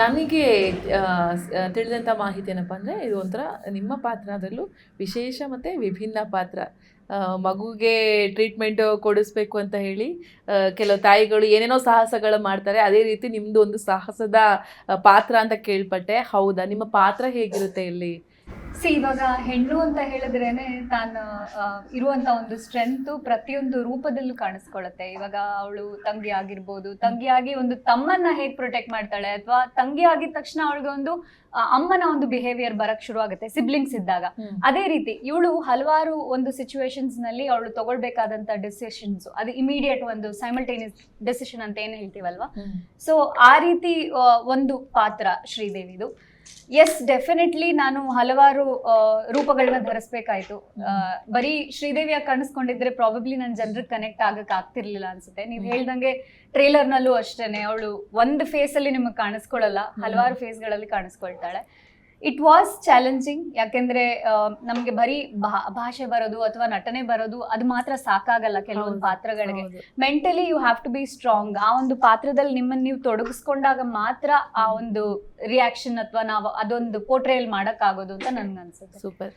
ನನಗೆ ತಿಳಿದಂಥ ಮಾಹಿತಿ ಏನಪ್ಪ ಅಂದರೆ ಇದು ಒಂಥರ ನಿಮ್ಮ ಪಾತ್ರದಲ್ಲೂ ವಿಶೇಷ ಮತ್ತು ವಿಭಿನ್ನ ಪಾತ್ರ. ಮಗುಗೆ ಟ್ರೀಟ್ಮೆಂಟ್ ಕೊಡಿಸ್ಬೇಕು ಅಂತ ಹೇಳಿ ಕೆಲವು ತಾಯಿಗಳು ಏನೇನೋ ಸಾಹಸಗಳು ಮಾಡ್ತಾರೆ, ಅದೇ ರೀತಿ ನಿಮ್ಮದು ಒಂದು ಸಾಹಸದ ಪಾತ್ರ ಅಂತ ಕೇಳ್ಪಟ್ಟೆ. ಹೌದಾ? ನಿಮ್ಮ ಪಾತ್ರ ಹೇಗಿರುತ್ತೆ ಇಲ್ಲಿ? ಸಿ ಇವಾಗ ಹೆಣ್ಣು ಅಂತ ಹೇಳಿದ್ರೇನೆ ತಾನು ಇರುವಂತ ಒಂದು ಸ್ಟ್ರೆಂತ್ ಪ್ರತಿಯೊಂದು ರೂಪದಲ್ಲೂ ಕಾಣಿಸ್ಕೊಳ್ಳುತ್ತೆ ಇವಾಗ ಅವಳು ತಂಗಿ ಆಗಿರ್ಬೋದು ತಂಗಿಯಾಗಿ ಒಂದು ತಮ್ಮನ್ನ ಹೇಗ್ ಪ್ರೊಟೆಕ್ಟ್ ಮಾಡ್ತಾಳೆ ಅಥವಾ ತಂಗಿ ಆಗಿದ ತಕ್ಷಣ ಅವಳಿಗೆ ಒಂದು ಅಮ್ಮನ ಒಂದು ಬಿಹೇವಿಯರ್ ಬರಕ್ ಶುರು ಆಗುತ್ತೆ ಸಿಬ್ಲಿಂಗ್ಸ್ ಇದ್ದಾಗ. ಅದೇ ರೀತಿ ಇವಳು ಹಲವಾರು ಒಂದು ಸಿಚುವೇಶನ್ಸ್ನಲ್ಲಿ ಅವಳು ತಗೊಳ್ಬೇಕಾದಂತ ಡಿಸಿಷನ್ಸ್ ಅದು ಇಮಿಡಿಯೇಟ್ ಒಂದು ಸೈಮಲ್ಟೇನಿಯಸ್ ಡೆಸಿಷನ್ ಅಂತ ಏನು ಹೇಳ್ತೀವಲ್ವಾ? ಸೊ ಆ ರೀತಿ ಒಂದು ಪಾತ್ರ ಶ್ರೀದೇವಿದು. ಎಸ್ ಡೆಫಿನೆಟ್ಲಿ ನಾನು ಹಲವಾರು ರೂಪಗಳನ್ನ ಧರಿಸ್ಬೇಕಾಯ್ತು. ಬರೀ ಶ್ರೀದೇವಿಯಾಗಿ ಕಾಣಿಸ್ಕೊಂಡಿದ್ರೆ ಪ್ರಾಬಬ್ಲಿ ನನ್ನ ಜನರಿಗೆ ಕನೆಕ್ಟ್ ಆಗಕ್ ಆಗ್ತಿರ್ಲಿಲ್ಲ ಅನ್ಸುತ್ತೆ. ನೀವು. ಹೇಳ್ದಂಗೆ ಟ್ರೇಲರ್ನಲ್ಲೂ ಅಷ್ಟೇನೆ. ಅವಳು ಒಂದು ಫೇಸಲ್ಲಿ ಅಲ್ಲಿ ನಿಮಗೆ ಕಾಣಿಸ್ಕೊಳ್ಳಲ್ಲ ಹಲವಾರು ಫೇಸ್ಗಳಲ್ಲಿ ಕಾಣಿಸ್ಕೊಳ್ತಾಳೆ. ಇಟ್ ವಾಸ್ ಚಾಲೆಂಜಿಂಗ್ ಯಾಕೆಂದ್ರೆ ನಮ್ಗೆ ಬರೀ ಭಾಷೆ ಬರೋದು ಅಥವಾ ನಟನೆ ಬರೋದು ಅದು ಮಾತ್ರ ಸಾಕಾಗಲ್ಲ ಕೆಲವೊಂದು ಪಾತ್ರಗಳಿಗೆ. Mentally you have to be strong ಆ ಒಂದು ಪಾತ್ರದಲ್ಲಿ ನಿಮ್ಮನ್ನ ನೀವು ತೊಡಗಿಸ್ಕೊಂಡಾಗ ಮಾತ್ರ ಆ ಒಂದು ರಿಯಾಕ್ಷನ್ ಅಥವಾ ನಾವು ಅದೊಂದು ಪೋರ್ಟ್ರೇಲ್ ಮಾಡಕ್ ಆಗೋದು ಅಂತ ನನ್ಗೆ ಅನ್ಸುತ್ತೆ ಸೂಪರ್.